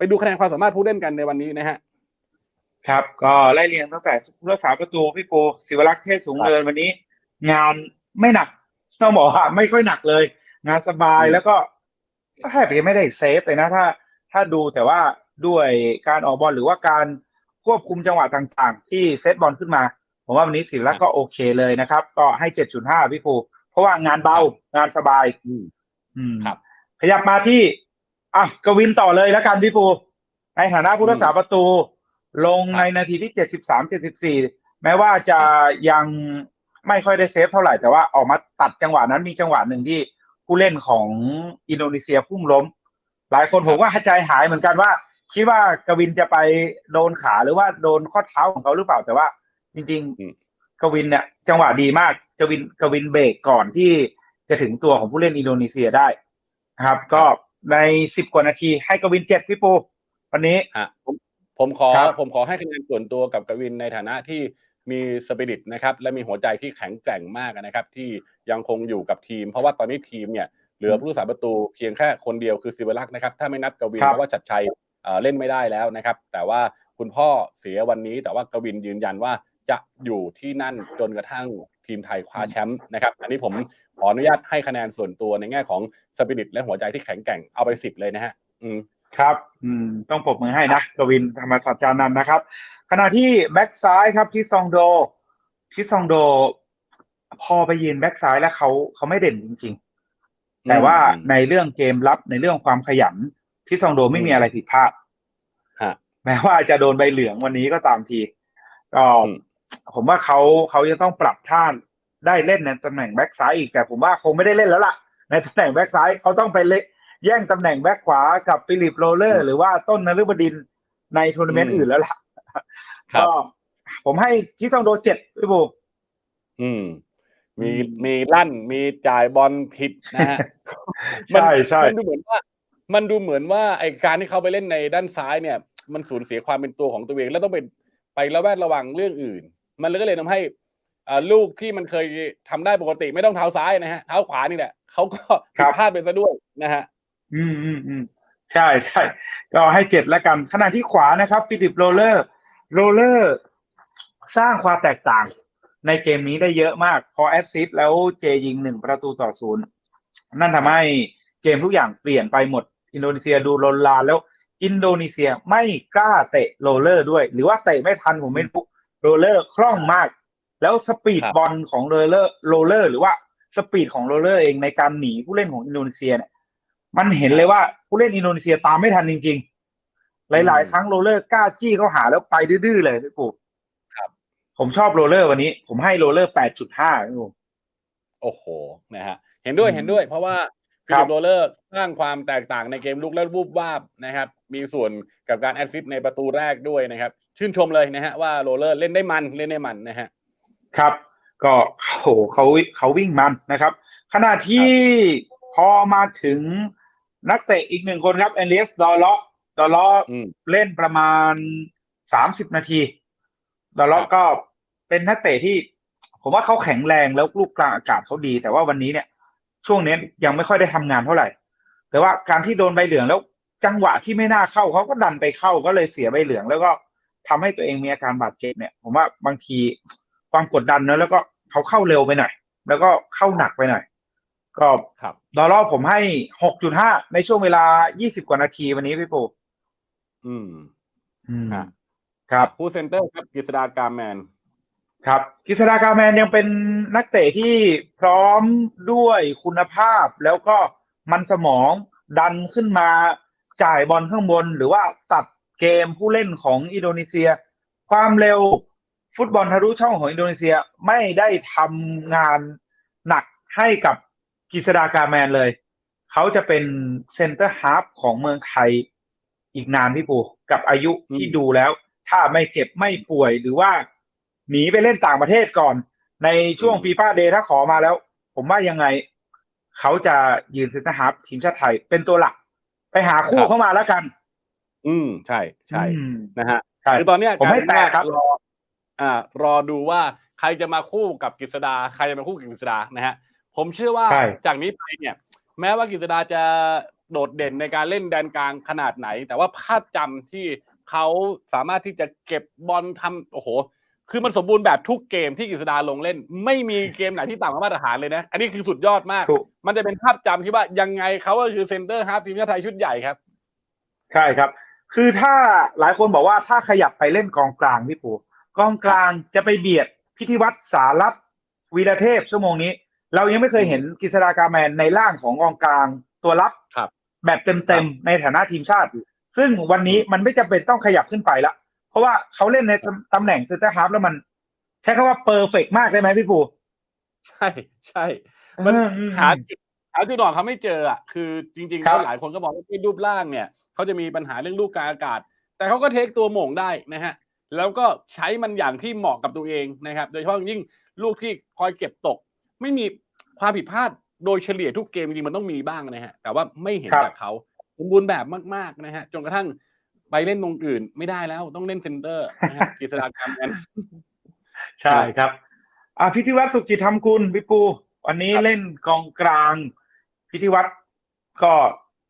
ไปดูคะแนนความสามารถผู้เล่นกันในวันนี้นะฮะครับ ก็ไล่เรียงตั้งแต่ผู้รักษาประตูพี่ปูศิวรักษ์เทศสูงเนินวันนี้ งานไม่หนักต้องบอกว่าไม่ค่อยหนักเลย งานสบายอืมแล้วก็แทบจะไม่ได้เซฟเลยนะถ้า ถ้าดูแต่ว่าด้วยการออกบอลหรือว่าการควบคุมจังหวะต่างๆ ที่เซตบอลขึ้นมา ผมว่าวันนี้ศิวรักษ์ก็โอเคเลยนะครับ ก็ให้7.5พี่ปูเพราะว่างานเบางานสบาย อืมอืมครับ ขยับมาที่ อะกวินต่อเลยแล้วกันพี่ปู ในฐานะผู้รักษาประตู ลงครับในนาทีที่เจ็ดสิบสามเจ็ดสิบสี่แม้ว่าจะยังไม่ค่อยได้เซฟเท่าไหร่แต่ว่าออกมาตัดจังหวะนั้นมีจังหวะหนึ่งที่ผู้เล่นของอินโดนีเซียพุ่งล้ม หลายคนผมว่าใจหายเหมือนกันว่า คิดว่ากวินจะไปโดนขาหรือว่าโดนข้อเท้าของเขาหรือเปล่าแต่ว่า จริงอืมๆกวินเนี่ย จังหวะดีมากกวินกวินเบรกก่อนที่จะถึงตัวของผู้เล่นอินโดนีเซียได้นะครับ ก็ ในสิบกว่านาที ให้กวินเจ็ดพี่ปู วันนี้ฮะผมผมขอครับผมขอให้คะแนนส่วนตัวกับกวินในฐานะที่มีสปิริตนะครับและมีหัวใจที่แข็งแกร่งมากนะครับ ที่ยังคงอยู่กับทีม เพราะว่าตอนนี้ทีมเนี่ยเหลือผู้รักษาประตูเพียงแค่คนเดียวคือศิวรักษ์นะครับ ถ้าไม่นับกวินครับเพราะว่าชัดชัยเอ่อเล่นไม่ได้แล้วนะครับ แต่ว่าคุณพ่อเสียวันนี้ แต่ว่ากวินยืนยันว่าจะอยู่ที่นั่นจนกระทั่งทีมไทยคว้าแชมป์นะครับ อันนี้ผมขออนุญาตให้คะแนนส่วนตัวในแง่ของสปิริตและหัวใจที่แข็งแกร่งเอาไปสิบเลยนะฮะ อืมครับ อืม ต้องปรบมือให้นะกวินธรรมสัจจานันท์นะครับ ขณะที่แบ็กซ้ายครับที่ซองโดที่ซองโด พอไปยืนแบ็กซ้ายแล้วเขาเขาไม่เด่นจริง ๆ แต่ว่าอืมในเรื่องเกมรับในเรื่องความขยันที่ซองโดไม่มีอะไรผิดพลาดฮะแม้ว่าจะโดนใบเหลืองวันนี้ก็ตามทีก็อืม ผมว่าเขาเขาจะต้องปรับท่าได้เล่นในตำแหน่งแบ็กซ้ายอีกแต่ผมว่าคงไม่ได้เล่นแล้วล่ะ ในตำแหน่งแบ็กซ้ายเขาต้องไปเล่นแย่งตำแหน่งแบ็กขวากับฟิลิปโรเลอร์ หรือว่าต้นนฤบดินทร์ในทัวร์นาเมนต์อืมอื่นแล้วล่ะครับก็ผมให้ที่ซองโดเจ็ดพี่บูอืม มีอืมมีลั่นมีจ่ายบอลผิดนะฮะใช่ใช่มันดูเหมือนว่า มันดูเหมือนว่าไอการที่เขาไปเล่นในด้านซ้ายเนี่ย มันสูญเสียความเป็นตัวของตัวเองแล้วต้องไปไประแวดระวังเรื่องอื่น มันเลยก็เลยทำให้อ่าลูกที่มันเคยทำได้ปกติไม่ต้องเท้าซ้ายนะฮะเท้าขวานี่แหละเขาก็ผิดพลาดไปซะด้วยนะฮะ อืมอืมอืมใช่ใช่ก็ให้เจ็ดแล้วกัน ขณะที่ขวานะครับฟิลิปโรเลอร์โรเลอร์สร้างความแตกต่างในเกมนี้ได้เยอะมาก พอแอสซิสต์แล้วเจยิงหนึ่งประตูต่อศูนย์นั่นทำให้เกมทุกอย่างเปลี่ยนไปหมด อินโดนีเซียดูลนลานแล้ว อินโดนีเซียไม่กล้าเตะโรเลอร์ด้วย หรือว่าเตะไม่ทันผมไม่รู้ โรเลอร์คล่องมาก แล้วสปีดครับบอลของโรเลอร์โรเลอร์ หรือว่าสปีดของโรเลอร์เองในการหนีผู้เล่นของอินโดนีเซียเนี่ยมันเห็นเลยว่าผู้เล่นอินโดนีเซียตามไม่ทันจริง ๆ หลายอืมๆครั้งโรเลอร์กล้าจี้เข้าหาแล้วไปดื้อๆเลยพี่ปู่ครับผมชอบโรเลอร์วันนี้ ผมให้โรเลอร์แปดจุดห้าพี่ปู่โอ้โหนะฮะเห็นด้วยอืมเห็นด้วย เพราะว่าคฟิรับลิปโรเลอร์สร้างความแตกต่างในเกมลุกและวูบวาบนะครับ มีส่วนกับการแอสซิสต์ในประตูแรกด้วยนะครับ ชื่นชมเลยนะฮะว่าโรเลอร์เล่นได้มันเล่นได้มันนะฮะครับ ก็โหเขาเขาวิ่งมันนะครับ ขณะที่พอมาถึงนักเตะอีกหนึ่งคนครับเอเลียสดอลเลาะดอลเลาะอืมเล่นประมาณสามสิบนาทีดอลเลาะครับก็เป็นนักเตะที่ ผมว่าเขาแข็งแรงแล้วลูกกลางอากาศเขาดี แต่ว่าวันนี้เนี่ย ช่วงนี้ยังไม่ค่อยได้ทำงานเท่าไหร่ แต่ว่าการที่โดนใบเหลืองแล้วจังหวะที่ไม่น่าเข้าเขาก็ดันไปเข้าก็เลยเสียใบเหลืองแล้วก็ ทำให้ตัวเองมีอาการบาดเจ็บเนี่ย ผมว่าบางทีความกดดันเนอะแล้วก็เขาเข้าเร็วไปหน่อย แล้วก็เข้าหนักไปหน่อย ก็ครับดอลลาร์ผมให้หกจุดห้าในช่วงเวลายี่สิบกว่านาทีวันนี้พี่ปูอืม อืมครับครับผู้เซนเตอร์ครับกฤษดาการแมนครับกิษดากาแมนยังเป็นนักเตะที่พร้อมด้วยคุณภาพ แล้วก็มันสมองดันขึ้นมาจ่ายบอลข้างบน หรือว่าตัด เกมผู้เล่นของอินโดนีเซีย ความเร็วฟุตบอลทะลุช่องของอินโดนีเซียไม่ได้ทำงานหนักให้กับกิษดากาแมนเลย เขาจะเป็นเซนเตอร์ฮาร์ฟของเมืองไทยอีกนานพี่ปูกับอายุที่อืมดูแล้ว ถ้าไม่เจ็บไม่ป่วยหรือว่า หนีไปเล่นต่างประเทศก่อน ในช่วงฟีฟ่าเดย์ถ้าขอมาแล้ว ผมว่ายังไง เขาจะยืนเซนเตอร์ฮาร์ฟทีมชาติไทยเป็นตัวหลัก ไปหาคู่เข้ามาแล้วกัน อืมใช่ใช่อืมนะฮะใช่คือตอนเนี้ยผมให้กลายเป็นว่าแปดครับรออ่ารอดูว่าใครจะมาคู่กับกฤษดา ใครจะมาคู่กับกฤษดานะฮะผมเชื่อว่าใช่จากนี้ไปเนี่ย แม้ว่ากฤษดาจะโดดเด่นในการเล่นแดนกลางขนาดไหน แต่ว่าภาพจำที่เขาสามารถที่จะเก็บบอลทำโอ้โห คือมันสมบูรณ์แบบทุกเกมที่กฤษดาลงเล่น ไม่มีเกมไหนที่ต่ำกว่ามาตรฐานเลยนะ อันนี้คือสุดยอดมากถูกมันจะเป็นภาพจำที่ว่ายังไงเขาก็คือเซนเตอร์ฮาร์ฟทีมชาติไทยชุดใหญ่ครับ ใช่ครับ คือถ้าหลายคนบอกว่าถ้าขยับไปเล่นกองกลางพี่ปูกองกลางจะไปเบียดพิธีวัตรสารัตน์วีรเทพชั่วโมงนี้ เรายังไม่เคยเห็นกฤษฎากาแมนในร่างของกองกลางตัวรับครับ แบบเต็มๆในฐานะทีมชาติ ซึ่งวันนี้มันไม่จำเป็นต้องขยับขึ้นไปละเพราะว่าเขาเล่นในตำแหน่งเซนเตอร์ฮาร์ฟแล้วมัน ใช้คำว่าเปอร์เฟกมากได้ไหมพี่ปูใช่ใช่ มันอือืมหาจุดหาจุดอ่อนเขาไม่เจออะคือจริงๆครัแล้บวหลายคนก็บอกว่าที่รูปร่างเนี่ย เขาจะมีปัญหาเรื่องลูกกลางอากาศ แต่เขาก็เทคตัวหม่งได้นะฮะแล้วก็ใช้มันอย่างที่เหมาะกับตัวเองนะครับ โดยเฉพาะยิ่งลูกที่คอยเก็บตก ไม่มีความผิดพลาดโดยเฉลี่ยทุกเกมจริงๆมันต้องมีบ้างนะฮะแต่ว่าไม่เห็นครับจากเขาสมบูรณ์แบบมากๆนะฮะจนกระทั่งไปเล่นตรงอื่นไม่ได้แล้วต้องเล่นเซนเตอร์นะฮะกฤษฎากรรมนั้นใช่ครับอ่าพิธีวัตรสุกิจธรรมกุลพี่ปู วันนี้ครับเล่นกองกลางพิธีวัตรก็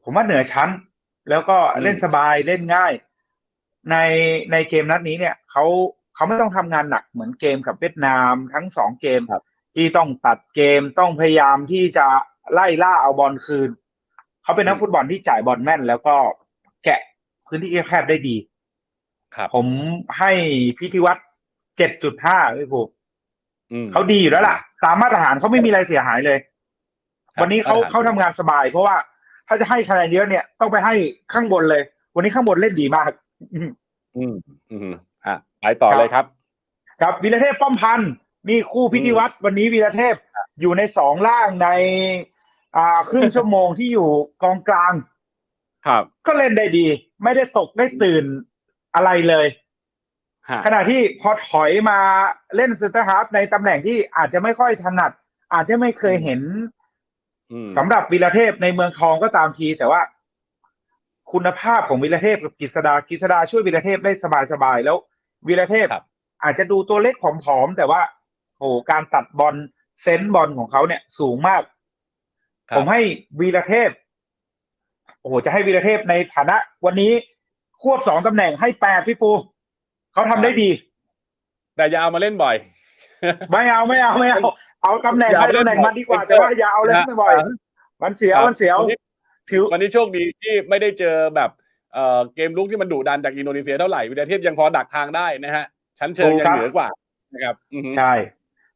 ผมว่าเหนือชั้น แล้วก็เล่นสบายเล่นง่าย ในในเกมนัดนี้เนี่ยเขาเขาไม่ต้องทำงานหนักเหมือนเกมกับเวียดนามทั้งสองเกมครับ ที่ต้องตัดเกมต้องพยายามที่จะไล่ล่าเอาบอลคืนเขาเป็นนักฟุตบอลที่จ่ายบอลแม่น แล้วก็แกะพื้นที่แคบๆได้ดี ครับ ผมให้พิธีวัตรเจ็ดจุดห้าพี่ปูอืมเขาดีอยู่แล้วล่ะ ตามมาตรฐานเขาไม่มีอะไรเสียหายเลยครับวันนี้เขามาตรฐานเขาทำงานสบาย เพราะว่า ถ้าจะให้คะแนนเยอะเนี่ยต้องไปให้ข้างบนเลย วันนี้ข้างบนเล่นดีมาก อืมอืมอะไปต่อครับเลยครับ ครับวีรเทพป้อมพันธ์นี่คู่พิธีวัตรวันนี้วีรเทพอยู่ในสองล่างใน อ่าครึ่งชั่วโมงที่อยู่กองกลาง ครับ ก็เล่นได้ดี ไม่ได้ตกได้ตื่นอะไรเลยฮะขณะที่พอถอยมาเล่นเซนเตอร์ฮาร์ฟในตำแหน่งที่อาจจะไม่ค่อยถนัด อาจจะไม่เคยเห็นอืม สำหรับวีรเทพในเมืองทองก็ตามที แต่ว่า คุณภาพของวีรเทพกับกฤษดากฤษดาช่วยวีรเทพได้สบายๆแล้ววีรเทพครับอาจจะดูตัวเล็กผอมๆแต่ว่าโอ้โหการตัดบอลเซนส์บอลของเขาเนี่ย สูงมากครับผมให้วีรเทพ โอ้โห จะให้วีรเทพในฐานะ วันนี้ควบสองตำแหน่งให้แปดพี่ปู เขาทำได้ดี แต่อย่าเอามาเล่นบ่อย ไม่เอาไม่เอาไม่เอา เอาตำแหน่งอย่าใครเล่ตำนแหน่งมันดีกว่าบ่อยแต่ว่าอย่าเอาเล่นบ่อยมันเสียวครับมันเสียววันนี้ถือวันนี้โชคดีที่ไม่ได้เจอแบบเอ่อเกมลุกที่มันดุดันจากอินโดนีเซียเท่าไหร่วิทยาเทพยังพอดักทางได้นะฮะชั้นเชิงถูกยัครังบเหนือกว่านะครับอือฮึใช่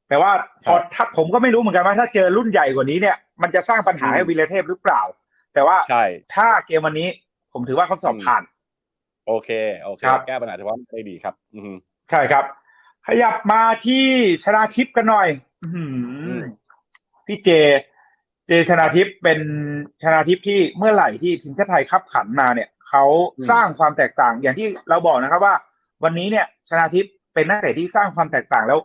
แต่ว่าพอครับถ้าผมก็ไม่รู้เหมือนกันว่าถ้าเจอรุ่นใหญ่กว่านี้เนี่ยมันจะสร้างปัญหาอืมให้วีรเทพหรือเปล่า แต่ว่าใช่ถ้าเกมวันนี้ผมถือว่าเขาสอบอืมผ่าน โอเค โอเคครับแก้ปัญหาเฉพาะได้ดีครับ อือฮึใช่ครับ ขยับมาที่ชนาทิพย์กันหน่อยอื้อหือม พี่เจ เจชนาทิพย์เป็นชนาทิพย์ที่เมื่อไหร่ที่ทีมชาติไทยคับขันมาเนี่ยเขาสร้างความแตกต่างอย่างที่เราบอกนะครับว่า วันนี้เนี่ย ชนาทิพย์เป็นนักเตะที่สร้างความแตกต่างแล้ว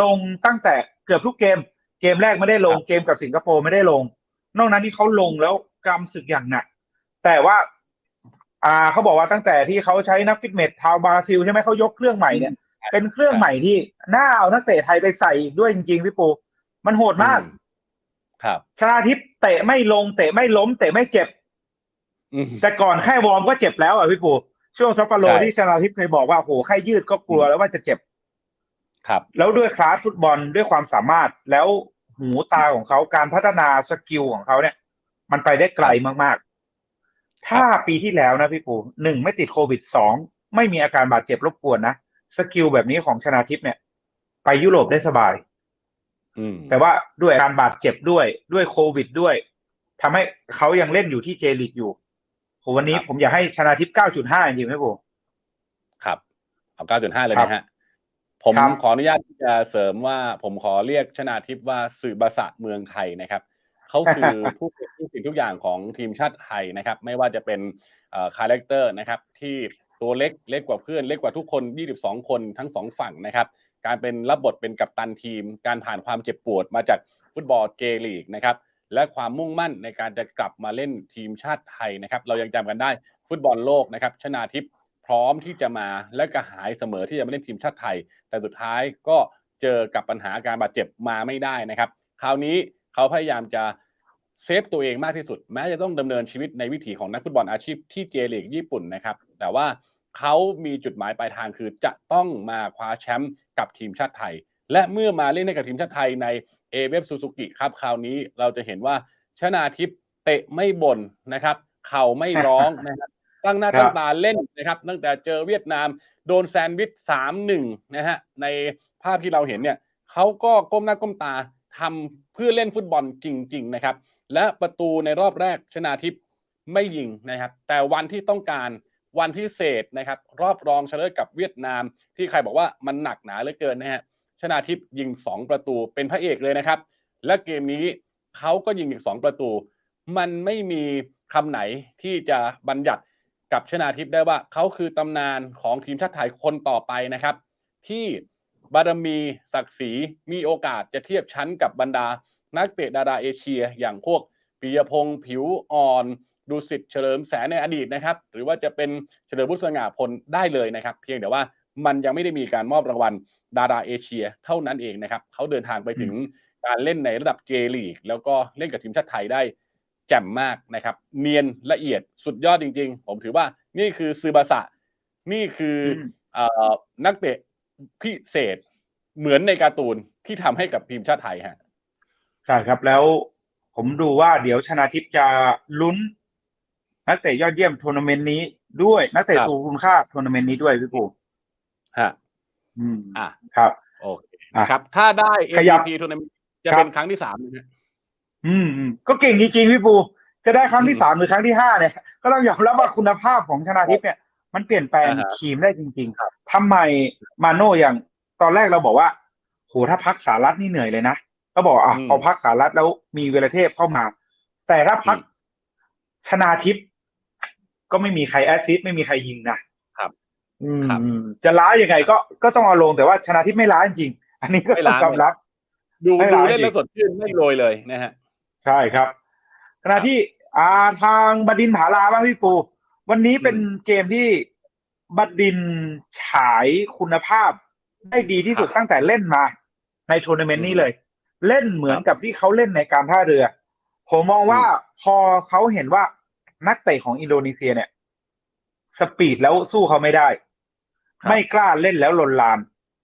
ลงตั้งแต่เกือบทุกเกม เกมแรกไม่ได้ลงเกมกับสิงคโปร์ไม่ได้ลง นอกนั้นที่เขาลงแล้วกำศึกอย่างหนัก แต่ว่า อ่าเขาบอกว่าตั้งแต่ที่เขาใช้นักฟิตเนสชาวบราซิลใช่ไหมเขายกเครื่องใหม่เนี่ย เป็นเครื่องใหม่ที่น่าเอานักเตะไทยไปใส่ด้วยจริงๆพี่ปู มันโหดมากอืครับชนาทิพย์เตะไม่ลงเตะไม่ล้ม เตะไม่เจ็บอืมแต่ก่อนแค่วอร์มก็เจ็บแล้วอะพี่ปู ช่วงซัฟฟาโลใช่ที่ชนาทิพย์เคยบอกว่าโอ้โหแค่ยืดก็กลัวแล้วว่าจะเจ็บ ครับ แล้วด้วยคลาสฟุตบอลด้วยความสามารถแล้วหูตาของเขาการพัฒนาสกิลของเขาเนี่ย มันไปได้ไกลมากๆ ถ้าปีที่แล้วนะพี่ปูหนึ่งไม่ติดโควิดสองไม่มีอาการบาดเจ็บรบกวนนะ สกิลแบบนี้ของชนาทิพย์เนี่ย ไปยุโรปได้สบายอืมแต่ว่าด้วยอาการบาดเจ็บด้วยด้วยโควิดด้วยทำให้เขายังเล่นอยู่ที่เจลิกอยู่โหวันนี้ครับผมอยากให้ชนาทิพย์9.5จริงๆไหมปูครับเอาเก้าจุดห้าเลยครับนะฮะ ผมครับขออนุญาตที่จะเสริมว่า ผมขอเรียกชนาทิพย์ว่าสื่อบาษะเมืองไทยนะครับเขาคือผู้เป็นทุกสิ่งทุกอย่างของทีมชาติไทยนะครับ ไม่ว่าจะเป็นคาแรคเตอร์นะครับ ที่ ตัวเล็กเล็กกว่าเพื่อนเล็กกว่าทุกคน 22 คนทั้งสองฝั่งนะครับ การเป็นรับบทเป็นกัปตันทีม การผ่านความเจ็บปวดมาจากฟุตบอลเจลีกนะครับและความมุ่งมั่นในการจะกลับมาเล่นทีมชาติไทยนะครับ เรายังจำกันได้ฟุตบอลโลกนะครับ ชนาทิพย์พร้อมที่จะมาและกระหายเสมอที่จะมาเล่นทีมชาติไทย แต่สุดท้ายก็เจอกับปัญหาการบาดเจ็บมาไม่ได้นะครับ คราวนี้เขาพยายามจะเซฟตัวเองมากที่สุด แม้จะต้องดำเนินชีวิตในวิถีของนักฟุตบอลอาชีพที่เจลีกญี่ปุ่นนะครับ แต่ว่าเขามีจุดหมายปลายทางคือจะต้องมาคว้าแชมป์กับทีมชาติไทย และเมื่อมาเล่นให้กับทีมชาติไทยในเอเวฟซูซูกิครับคราวนี้เราจะเห็นว่าชนาทิพย์เตะไม่บ่นนะครับ เข่าไม่ร้องนะครับตั้งหน้าตั้งตาเล่นนะครับตั้งแต่เจอเวียดนามโดนแซนด์วิชสามหนึ่งนะฮะในภาพที่เราเห็นเนี่ยเขาก็ก้มหน้าก้มตาทำเพื่อเล่นฟุตบอลจริง ๆ นะครับ และประตูในรอบแรกชนาทิพย์ไม่ยิงนะครับ แต่วันที่ต้องการ วันพิเศษนะครับ รอบรองชนะเลิศกับเวียดนาม ที่ใครบอกว่ามันหนักหนาเหลือเกินนะฮะชนาทิพย์ยิง 2 ประตูเป็นพระเอกเลยนะครับ และเกมนี้เขาก็ยิงอีก 2 ประตู มันไม่มีคำไหนที่จะบัญญัติกับชนาทิพย์ได้ว่าเขาคือตำนานของทีมชาติไทยคนต่อไปนะครับ ที่บารมีศักดิ์ศรีมีโอกาสจะเทียบชั้นกับบรรดา นักเตะดาราเอเชีย อย่างพวกปิยพงษ์ผิวอ่อน ดูสิทธิ์เฉลิมแสนในอดีตนะครับ หรือว่าจะเป็นเฉลิมบุษง่าพลได้เลยนะครับ เพียงแต่ว่ามันยังไม่ได้มีการมอบรางวัลดาราเอเชียเท่านั้นเองนะครับเขาเดินทางไปถึงการเล่นในระดับเจลีก แล้วก็เล่นกับทีมชาติไทยได้แจ่มมากนะครับ เนียนละเอียดสุดยอดจริง ๆ ผมถือว่านี่คือซือบาสะนี่คืออมเอ่อนักเตะพิเศษเหมือนในการ์ตูนที่ทำให้กับทีมชาติไทยฮะใช่ครับแล้วผมดูว่าเดี๋ยวชนาทิพย์จะลุ้น นักเตะยอดเยี่ยมทัวร์นาเมนต์นี้ด้วยนักเตะครับสูงคุณค่าทัวร์นาเมนต์นี้ด้วยพี่ปูฮะอืมอะครับโอเคอะครับ ถ้าได้ขยับ MVP ทัวร์นาเมนต์จะครับเป็นครั้งที่สามนะฮะอืมอืมก็เก่งจริงๆพี่ปู จะได้ครั้งที่อืมสามหรือครั้งที่ห้าเนี่ย ก็ต้องยอมรับว่าคุณภาพของชนาทิพย์เนี่ย มันเปลี่ยนแปลงอ่าฮะทีมได้จริงๆทำไมมาโน่อย่างตอนแรกเราบอกว่าโหถ้าพักสารัตนี่เหนื่อยเลยนะก็บอกอะพอพักสารัตแล้วมีเวลเทพเข้ามา แต่ถ้าพักชนาทิพย์ ก็ไม่มีใครแอสซิสต์ไม่มีใครยิงนะครับอืมครับจะล้ายังไงก็ก็ต้องเอาลงแต่ว่าชนาทิพย์ไม่ล้าจริงๆอันนี้ก็ไม่ต้องล้ายอมรับ ดูไม่ดูร้ายเล่นจริงแล้วสดชื่นไม่โรยเลยนะฮะใช่ครับ ขณะที่อ่าทางบดินทร์ผาลาบ้างพี่ปู วันนี้เป็นเกมที่บดินทร์ฉายคุณภาพได้ดีที่สุดครับตั้งแต่เล่นมา ในทัวร์นาเมนต์นี้อืมเลย เล่นเหมือนครับกับที่เขาเล่นในการท่าเรือ ผมมองว่าอืมพอเขาเห็นว่า นักเตะของอินโดนีเซียเนี่ย สปีดแล้วสู้เขาไม่ได้ครับไม่กล้าเล่นแล้วลนลาน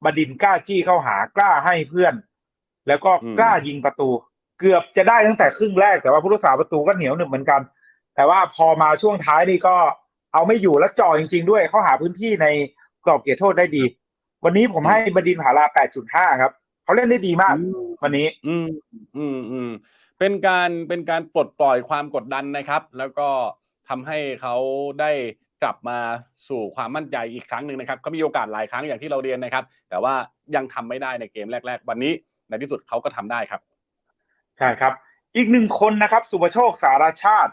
บดินทร์กล้าจี้เข้าหากล้าให้เพื่อน แล้วก็อืมกล้ายิงประตู เกือบจะได้ตั้งแต่ครึ่งแรกแต่ว่าผู้รักษาประตูก็เหนียวหนึบเหมือนกัน แต่ว่าพอมาช่วงท้ายนี่ก็เอาไม่อยู่แล้วจ่อจริง ๆ ด้วยเขาหาพื้นที่ในกรอบเขตโทษได้ดี วันนี้ผมให้บดินทร์ผาลา 8.5 ครับเขาเล่นได้ดีมากอืมวันนี้ อืม อืมอืม เป็นการเป็นการปลดปล่อยความกดดันนะครับ แล้วก็ทำให้เขาได้กลับมาสู่ความมั่นใจอีกครั้งหนึ่งนะครับเขามีโอกาสหลายครั้งอย่างที่เราเรียนนะครับ แต่ว่ายังทำไม่ได้ในเกมแรก ๆ วันนี้ในที่สุดเขาก็ทำได้ครับใช่ครับ อีกหนึ่งคนนะครับ สุภโชคสารชาติ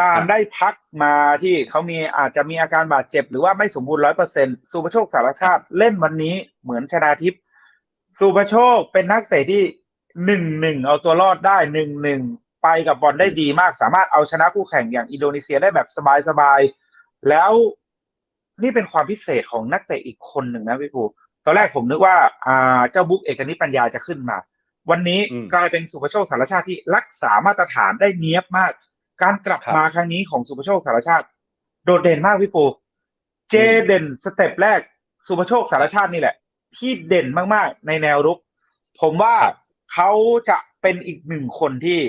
การได้พักมาที่เขามีอาจจะมีอาการบาดเจ็บ หรือว่าไม่สมบูรณ์ร้อยเปอร์เซ็นสุภโชคสารชาติเล่นวันนี้เหมือนชนาทิพย์สุภโชคเป็นนักเตะที่ หนึ่งหนึ่งเอาตัวรอดได้หนึ่งหนึ่งไปกับบอลได้ดีมาก สามารถเอาชนะคู่แข่งอย่างอินโดนีเซียได้แบบสบายๆแล้วนี่เป็นความพิเศษของนักเตะอีกคนหนึ่งนะพี่ภูตอนแรกผมนึกว่า อ่าเจ้าบุ๊กเอกนิตปัญญาจะขึ้นมา วันนี้อืมกลายเป็นสุภโชคสารชาติที่รักษามาตรฐานได้เนี้ยบมาก การกลับครับมาครั้งนี้ของสุภโชคสารชาติ โดดเด่นมากพี่ปูเจเด่นสเต็ปแรกสุภโชคสารชาตินี่แหละ ที่เด่นมากๆในแนวรุก ผมว่าครับ เขาจะเป็นอีกหนึ่งคนที่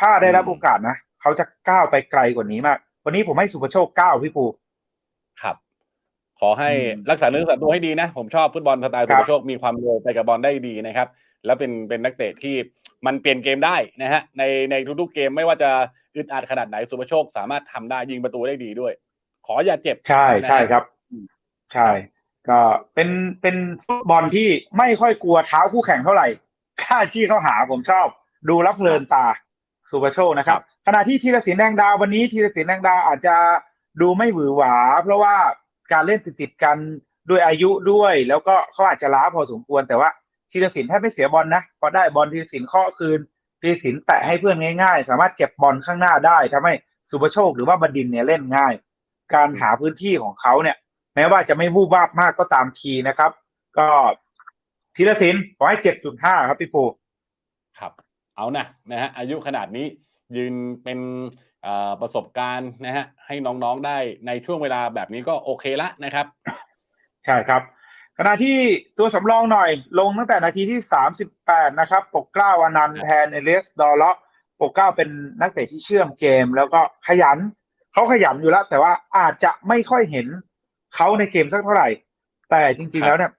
ถ้าได้รับอืมโอกาสนะเขาจะก้าวไปไกลกว่านี้มาก วันนี้ผมให้สุภโชคเก้าพี่ปูครับ ขอให้อืมรักษาเนื้อรักษาตัวให้ดีนะ ผมชอบฟุตบอลสไตล์ครัสุบภโชคมีความเร็วไปกับบอลได้ดีนะครับ แล้วเป็นเป็นนักเตะที่มันเปลี่ยนเกมได้นะฮะในในทุกๆเกมไม่ว่าจะอึดอัดขนาดไหนสุภโชคสามารถทำได้ยิงประตูได้ดีด้วย ขออย่าเจ็บใช่นะฮะใช่ครับอืมใช่ ก็เป็นเป็นฟุตบอลที่ไม่ค่อยกลัวเท้าคู่แข่งเท่าไหร่ กล้าจี้เข้าหาผมชอบ ดูรับเพลินตาสุภโชคนะครับ ขณะที่ธีรศิลป์แดงดาววันนี้ธีรศิลป์แดงดาวอาจจะดูไม่หวือหวา เพราะว่าการเล่นติดติดๆกันด้วยอายุด้วย แล้วก็เขาอาจจะล้าพอสมควรแต่ว่าธีรศิลป์แทบไม่เสียบอลนะพอได้บอลธีรศิลป์เคาะคืนธีรศิลป์แตะให้เพื่อนง่าย ๆ สามารถเก็บบอลข้างหน้าได้ทำให้สุภโชคหรือว่าบดินทร์เนี่ยเล่นง่าย การหาพื้นที่ของเขาเนี่ย แม้ว่าจะไม่วูบวาบมากก็ตามทีนะครับ ก็ ธีรศิลป์ขอให้เจ็ดจุดห้าครับพี่ปูครับ เอานะนะฮะอายุขนาดนี้ยืนเป็นเอ่อประสบการณ์นะฮะให้น้องๆได้ในช่วงเวลาแบบนี้ก็โอเคละนะครับ ใช่ครับขณะที่ตัวสำรองหน่อยลงตั้งแต่นาทีที่ 38 นะครับ ปกเกล้าอนันต์ครับแทนเอเลสดอลเลาะปกเกล้าเป็นนักเตะที่เชื่อมเกม แล้วก็ขยันเขาขยันอยู่แล้ว แต่ว่าอาจจะไม่ค่อยเห็นเขาในเกมสักเท่าไหร่ แต่จริงๆแล้วเนี่ย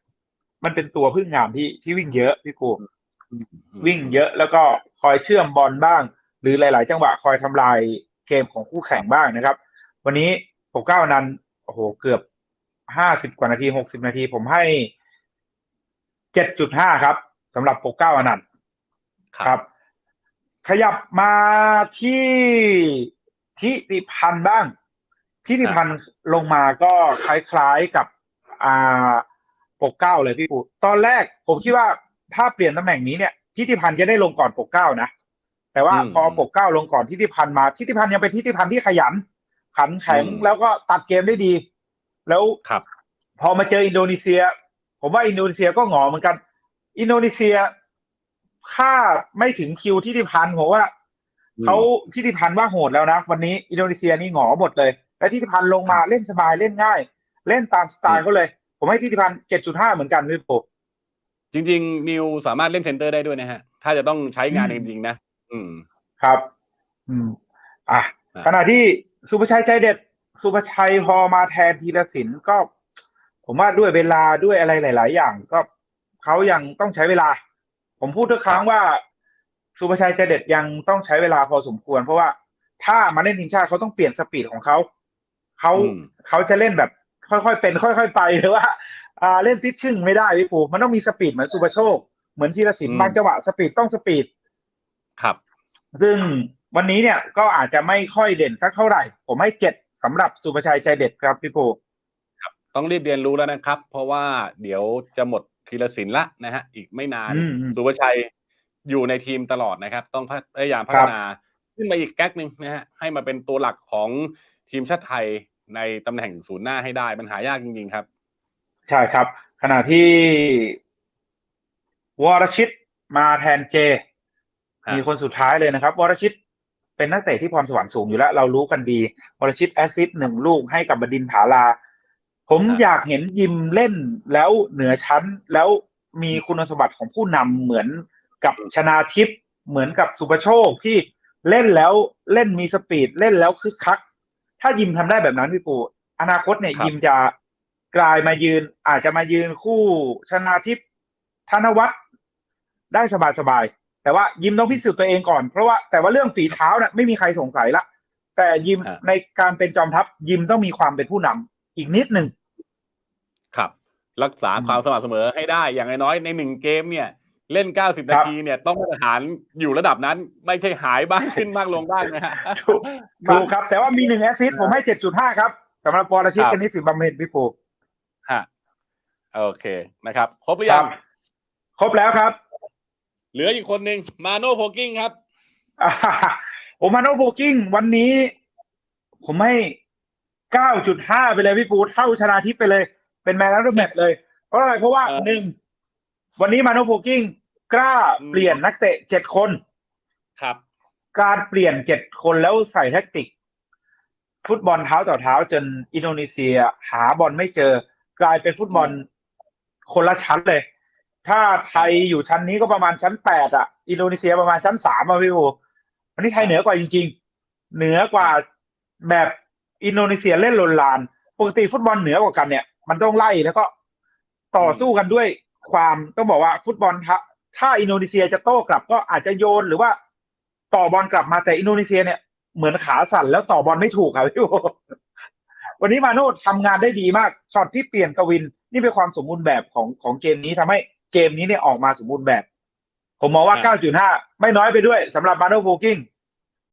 มันเป็นตัวพึ่งงามที่ที่วิ่งเยอะพี่กูวิ่งเยอะแล้วก็คอยเชื่อมบอลบ้าง หรือหลาย ๆ จังหวะคอยทำลายเกมของคู่แข่งบ้างนะครับ วันนี้ปกเกล้าอนันต์โอ้โหเกือบห้าสิบกว่านาทีหกสิบนาที ผมให้เจ็ดจุดห้าครับสำหรับปกเกล้าอนันต์ครับ ขยับมาที่ทิติพันธ์บ้าง ทิติพันธ์ลงมาก็คล้ายๆกับ อ่า ปกเกล้าเลยพี่ปูตอนแรกผมคิดว่าถ้าเปลี่ยนตำแหน่งนี้เนี่ยทิติพันธ์จะได้ลงก่อนปกเกล้านะแต่ว่าอืมพอปกเกล้าลงก่อนทิติพันธ์มาทิติพันธ์ยังเป็นทิติพันธ์ที่ขยัน ขันแข็งอืมแล้วก็ตัดเกมได้ดี แล้วครับพอมาเจออินโดนีเซีย ผมว่าอินโดนีเซียก็หงอเหมือนกัน อินโดนีเซียถ้าไม่ถึงคิวทิติพันธ์ผมว่าอืมเขาทิติพันธ์ว่าโหดแล้วนะ วันนี้อินโดนีเซียนี่หงอหมดเลย และทิติพันธ์ลงมาเล่นสบายเล่นง่าย เล่นตามสไตล์เขาเลย ผมให้ทิติพันธ์เจ็ดจุดห้าเหมือนกันพี่ปุ๊จริง ๆ นิวสามารถเล่นเซนเตอร์ได้ด้วยนะฮะ ถ้าจะต้องใช้งานอืมจริง ๆ นะ อืม ครับ อืมอะอะ ขณะที่สุภชัยใจเด็ด สุภชัยพอมาแทนธีรศิลป์ก็ ผมว่าด้วยเวลาด้วยอะไรหลาย ๆ อย่างก็เขายังต้องใช้เวลา ผมพูดทุกครั้งว่า สุภชัยใจเด็ดยังต้องใช้เวลาพอสมควร เพราะว่าถ้ามาเล่นทีมชาติเขาต้องเปลี่ยนสปีดของเขา เขาอืมเขาจะเล่นแบบ ค่อยๆเป็น ค่อย ๆ ไปหรือว่าอ่าเล่นติดชึ่งไม่ได้พี่ปูมันต้องมีสปีดเหมือนสุภโชค เหมือนธีรศิลป์บางจังหวะสปีดต้องสปีดครับ ซึ่งวันนี้เนี่ยก็อาจจะไม่ค่อยเด่นสักเท่าไหร่ ผมให้เจ็ดสำหรับสุภชัยใจเด็ดครับพี่ปูต้องรีบเรียนรู้แล้วนะครับ เพราะว่าเดี๋ยวจะหมดทีละสินละนะฮะอีกไม่นานอืมอืมสุภชัยอยู่ในทีมตลอดนะครับ ต้องพยายามพัฒนา ขึ้นมาอีกแก๊กหนึ่งนะฮะให้มาเป็นตัวหลักของทีมชาติไทย ในตำแหน่งศูนย์หน้าให้ได้มันหายากจริงๆครับ ใช่ครับ ขณะที่วรชิตมาแทนเจฮะมีคนสุดท้ายเลยนะครับ วรชิตเป็นนักเตะที่พรสวรรค์สูงอยู่แล้ว เรารู้กันดี วรชิตแอสซิสต์หนึ่งลูกให้กับบดินทร์ผาลา ผมอยากเห็นยิมเล่นแล้วเหนือชั้นแล้วมีคุณสมบัติของผู้นำเหมือนกับชนาทิพย์เหมือนกับสุปโชคที่เล่นแล้วเล่นมีสปีดเล่นแล้วคึกคัก ถ้ายิมทำได้แบบนั้นพี่ปูอนาคตเนี่ยครับยิมจะกลายมายืน อาจจะมายืนคู่ชนาทิพย์ธนวัฒน์ได้สบายๆแต่ว่ายิมต้องพิสูจน์ตัวเองก่อน เพราะว่าแต่ว่าเรื่องฝีเท้าน่ะไม่มีใครสงสัยละ แต่ยิมฮะในการเป็นจอมทัพยิมต้องมีความเป็นผู้นำอีกนิดหนึ่งครับ รักษาอืมความสม่ำเสมอให้ได้อย่างน้อยๆในหนึ่งเกมเนี่ย เล่น 90ครันาบทีเนี่ยต้องมาตรฐานอยู่ระดับนั้น ไม่ใช่หายบ้างขึ้นบ้างลงบ้างนะฮะถูกถูกครับ แต่ว่ามีหนึ่งแอสซิสต์ผมให้เจ็ดจุดห้าครับสำหรับวรชิตครับกนิษฐ์สิบำเพ็ญพี่ปูฮะโอเคนะครับ ครบหรือคยัรังบครบแล้วครับ เหลืออีกคนหนึ่งมาโนโพกิ้งครับอ่าโอมาโนโบกิ้งวันนี้ ผมให้เก้าจุดห้าไปเลยพี่ปูเท่าชนาทิพย์ไปเลย เป็นแมนแล้วแมตช์เลย เพราะอะไรเพราะว่าเออหนึ่งวันนี้มาโนโบกิ้ง กล้าอืมเปลี่ยนนักเตะเจ็ดคนครับ การเปลี่ยนเจ็ดคนแล้วใส่แท็กติก ฟุตบอลเท้าต่อเท้าจนอินโดนีเซียหาบอลไม่เจอ กลายเป็นฟุตบอลคนละชั้นเลย ถ้าไทยอยู่ชั้นนี้ก็ประมาณชั้นแปดอะ อินโดนีเซียประมาณชั้นสามอะพี่โอวันนี้ไทยเหนือกว่าจริง ๆ เหนือกว่าแบบอินโดนีเซียเล่นลนลาน ปกติฟุตบอลเหนือกว่ากันเนี่ย มันต้องไล่แล้วก็ต่อสู้กันด้วยความต้องบอกว่าฟุตบอล ถ้าถ้าอินโดนีเซียจะโต้กลับก็อาจจะโยนหรือว่าต่อบอลกลับมาแต่อินโดนีเซียเนี่ยเหมือนขาสั่นแล้วต่อบอลไม่ถูกครับพี่โอวันนี้มาโน่ทำงานได้ดีมากช็อตที่เปลี่ยนกวิน นี่เป็นความสมบูรณ์แบบของของเกมนี้ทำให้เกมนี้เนี่ยออกมาสมบูรณ์แบบ ผมมองว่าอ่า9.5 ไม่น้อยไปด้วยสำหรับมาโน่โบกิ้ง